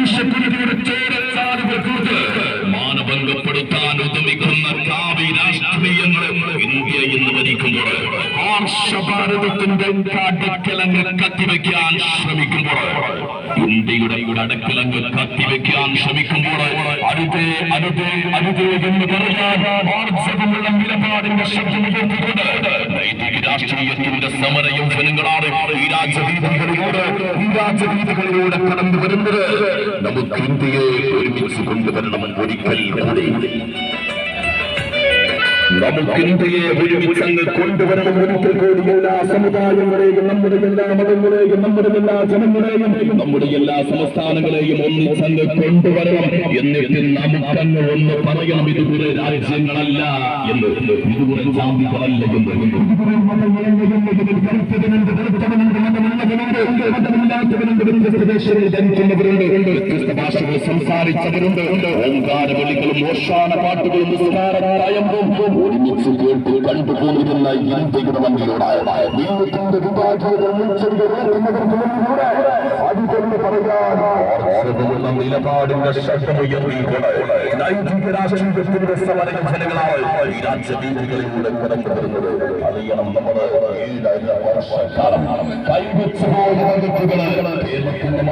മനുഷ്യക്കുരുതിയുടെ ചോരച്ചാലുകൾ കൂട്ട് മാനഭംഗപ്പെടുത്താൻ ഉദമിക്കുന്ന കാവി രാഷ്ട്രീയങ്ങളെ ഇന്ത്യ ഇന്ന് ഭരിക്കുമ്പോൾ ആർഷഭാരതത്തിന്റെ അടക്കലങ്ങൾ കത്തിവെക്കാൻ ശ്രമിക്കുമ്പോൾ ഇന്ത്യയുടെ അടക്കലങ്ങൾ കത്തിവെക്കാൻ ശ്രമിക്കുമ്പോൾ അരുതേ അരുതേ അരുതേ എന്ന് ആർജവമുള്ള നിലപാടിന്റെ ശബ്ദമുയർത്തിക്കൊണ്ട് നൈതിക രാഷ്ട്രീയത്തിന്റെ സമരയുദ്ധനങ്ങളാണ് ഈ രാജവീതികളിലൂടെ ഈ രാജവീതികളിലൂടെ കടന്നു വരുന്നത്. നമുക്ക് ഇന്ത്യയെ ഒരുമിച്ച് കൊണ്ടുവരണം ഒരിക്കൽ കൂടി നമുക്ക് ഇന്ത്യയെ ഒരുമിച്ച് കൊണ്ടുവരണം ഒരിക്കൽ കൂടി സമുദായങ്ങളെയും നമ്മുടെ എല്ലാ മതങ്ങളെയും നമ്മുടെ എല്ലാ ജനങ്ങളെയും നമ്മുടെ എല്ലാ സംസ്ഥാനങ്ങളെയും ഒന്നിച്ചങ്ങ് കൊണ്ടുവരണം എന്നിട്ട് നമുക്കങ്ങ് ഒന്ന് പറയണം ഇത് കുറെ രാജ്യങ്ങളല്ല എന്ന്. ഇത് കുറെ ജാതികളല്ല എന്ന്. ഭാഷകൾ സംസാരിച്ചവരുണ്ട്. ഓങ്കാര വിളികളും ഓഷാന പാട്ടുകളും നിസ്കാരമായമ്പും ഒരുമിച്ച് കേട്ട് കണ്ടുപോന്നിരുന്ന ഇന്ത്യയുടെ വണ്ടിയോടായ ദൈവത്തിന്റെ വിഭാഗീയത ഉച്ചരിക്കുന്നവർക്കുള്ളിലൂടെ അതുകൊണ്ട് പറയാൻ ആർജവമുള്ള നിലപാടിന്റെ ശബ്ദമുയർത്തിക്കൊണ്ട് നൈതിക രാഷ്ട്രീയത്തിന്റെ സമരം ജനങ്ങളാണ് ഈ രാജ്യവീതികളിലൂടെ കടന്നു വരുന്നത് അറിയണം നമ്മുടെ ഏഴര വർഷക്കാലം കൈവച്ചു പോകുന്ന മണ്ണിൽ